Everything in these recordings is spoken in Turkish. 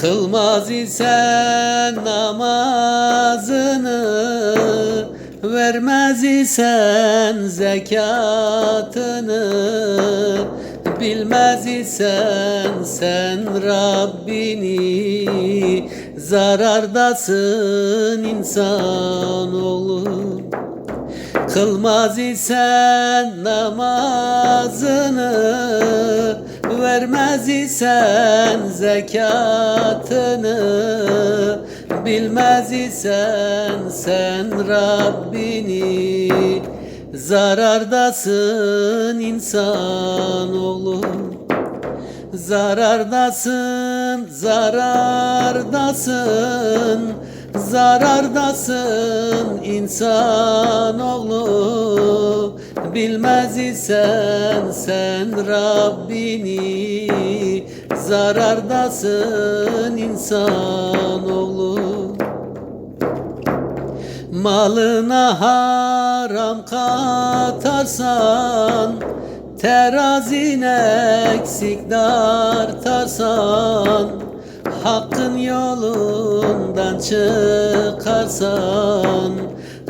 Kılmaz isen namazını Vermez isen zekatını Bilmez isen sen Rabbini. Zarardasın insanoğlu Kılmaz isen namazını Vermez isen zekatını Bilmez isen sen Rabbini. Zarardasın insanoğlu Zarardasın, zarardasın Zarardasın insanoğlu Bilmez isen sen Rabbini Zarardasın insanoğlu Malına haram katarsan Terazine eksik dartarsan Hakkın yolundan çıkarsan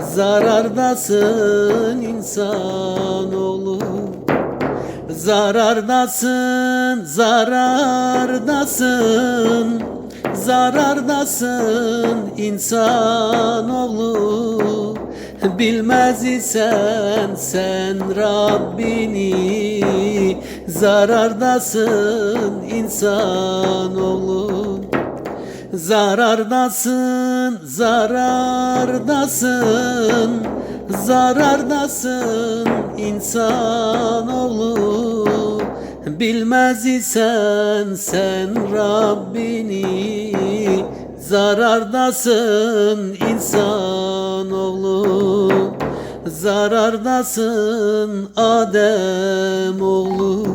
Zarardasın insanoğlu Zarardasın, zarardasın. Zarardasın insanoğlu Bilmez isen sen Rabbini. Zarardasın insanoğlu Zarardasın, zarardasın Zarardasın insanoğlu Bilmez isen sen Rabbini Zarardasın insanoğlu Zarardasın Adem oğlu